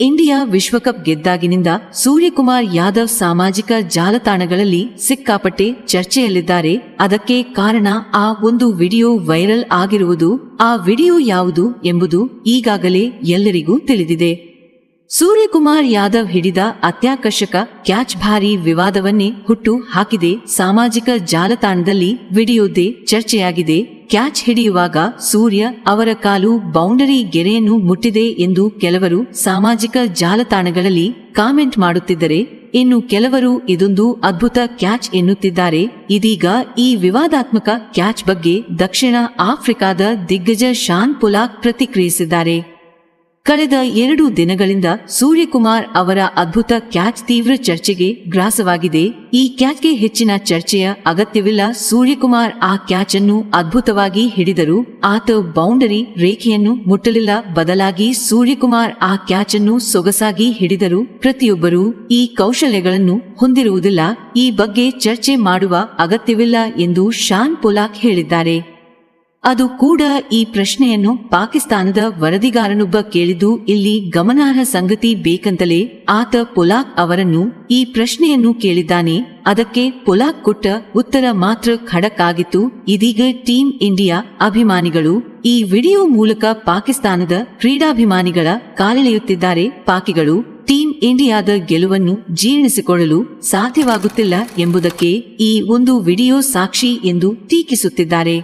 India ವಿಶ್ವಕಪ್ ಗೆದ್ದಾಗಿನಿಂದ ಸೂರ್ಯಕುಮಾರ್ ಯಾದವ್ ಸಾಮಾಜಿಕ ಜಾಲತಾಣಗಳಲ್ಲಿ ಸಿಕ್ಕಾಪಟ್ಟೆ ಚರ್ಚೆಯಲ್ಲಿದ್ದಾರೆ. ಅದಕ್ಕೆ ಕಾರಣ ಆ ಒಂದು ವಿಡಿಯೋ ವೈರಲ್ ಆಗಿರುವುದು, ಆ ವಿಡಿಯೋ ಯಾವುದು ಎಂಬುದು ಈಗಾಗಲೇ ಎಲ್ಲರಿಗೂ ತಿಳಿದಿದೆ. ಸೂರ್ಯಕುಮಾರ್ ಯಾದವ್ ಹಿಡಿದ ಅತ್ಯಾಕರ್ಷಕ, ಕ್ಯಾಚ್ ಭಾರಿ ವಿವಾದವನ್ನೇ ಹುಟ್ಟು ಹಾಕಿದೆ. ಸಾಮಾಜಿಕ ಜಾಲತಾಣದಲ್ಲಿ ವಿಡಿಯೋದೇ ಚರ್ಚೆಯಾಗಿದೆ. ಕ್ಯಾಚ್ ಹಿಡಿಯುವಾಗ ಸೂರ್ಯ ಅವರ ಕಾಲು ಬೌಂಡರಿ ಗೆರೆಯನ್ನು ಮುಟ್ಟಿದೆ ಎಂದು ಕೆಲವರು ಸಾಮಾಜಿಕ ಜಾಲತಾಣಗಳಲ್ಲಿ ಕಾಮೆಂಟ್ ಮಾಡುತ್ತಿದ್ದರೆ, ಇನ್ನು ಕೆಲವರು ಇದೊಂದು ಅದ್ಭುತ ಕ್ಯಾಚ್ ಎನ್ನುತ್ತಿದ್ದಾರೆ. ಇದೀಗ ಈ ವಿವಾದಾತ್ಮಕ ಕ್ಯಾಚ್ ಬಗ್ಗೆ ದಕ್ಷಿಣ ಆಫ್ರಿಕಾದ ದಿಗ್ಗಜ ಶಾನ್ ಪುಲಾಕ್ ಪ್ರತಿಕ್ರಿಯಿಸಿದ್ದಾರೆ. ಕಳೆದ ಎರಡು ದಿನಗಳಿಂದ ಸೂರ್ಯಕುಮಾರ್ ಅವರ ಅದ್ಭುತ ಕ್ಯಾಚ್ ತೀವ್ರ ಚರ್ಚೆಗೆ ಗ್ರಾಸವಾಗಿದೆ. ಈ ಕ್ಯಾಚ್ಗೆ ಹೆಚ್ಚಿನ ಚರ್ಚೆಯ ಅಗತ್ಯವಿಲ್ಲ. ಸೂರ್ಯಕುಮಾರ್ ಆ ಕ್ಯಾಚ್ ಅನ್ನು ಅದ್ಭುತವಾಗಿ ಹಿಡಿದರು. ಆತ ಬೌಂಡರಿ ರೇಖೆಯನ್ನು ಮುಟ್ಟಲಿಲ್ಲ. ಬದಲಾಗಿ ಸೂರ್ಯಕುಮಾರ್ ಆ ಕ್ಯಾಚ್ ಅನ್ನು ಸೊಗಸಾಗಿ ಹಿಡಿದರು. ಪ್ರತಿಯೊಬ್ಬರೂ ಈ ಕೌಶಲ್ಯಗಳನ್ನು ಹೊಂದಿರುವುದಿಲ್ಲ. ಈ ಬಗ್ಗೆ ಚರ್ಚೆ ಮಾಡುವ ಅಗತ್ಯವಿಲ್ಲ ಎಂದು ಶಾನ್ ಪೊಲಾಕ್ ಹೇಳಿದ್ದಾರೆ. ಅದು ಕೂಡ ಈ ಪ್ರಶ್ನೆಯನ್ನು ಪಾಕಿಸ್ತಾನದ ವರದಿಗಾರನೊಬ್ಬ ಕೇಳಿದ್ದು, ಇಲ್ಲಿ ಗಮನಾರ್ಹ ಸಂಗತಿ ಬೇಕಂತಲೇ ಆತ ಪೊಲಾಕ್ ಅವರನ್ನು ಈ ಪ್ರಶ್ನೆಯನ್ನು ಕೇಳಿದ್ದಾನೆ. ಅದಕ್ಕೆ ಪೊಲಾಕ್ ಕೊಟ್ಟ ಉತ್ತರ ಮಾತ್ರ ಖಡಕ್ ಆಗಿತ್ತು ಇದೀಗ ಟೀಂ ಇಂಡಿಯಾ ಅಭಿಮಾನಿಗಳು ಈ ವಿಡಿಯೋ ಮೂಲಕ ಪಾಕಿಸ್ತಾನದ ಕ್ರೀಡಾಭಿಮಾನಿಗಳ ಕಾಲೆಳೆಯುತ್ತಿದ್ದಾರೆ. ಪಾಕಿಗಳು ಟೀಂ ಇಂಡಿಯಾದ ಗೆಲುವನ್ನು ಜೀರ್ಣಿಸಿಕೊಳ್ಳಲು ಸಾಧ್ಯವಾಗುತ್ತಿಲ್ಲ ಎಂಬುದಕ್ಕೆ ಈ ಒಂದು ವಿಡಿಯೋ ಸಾಕ್ಷಿ ಎಂದು ಟೀಕಿಸುತ್ತಿದ್ದಾರೆ.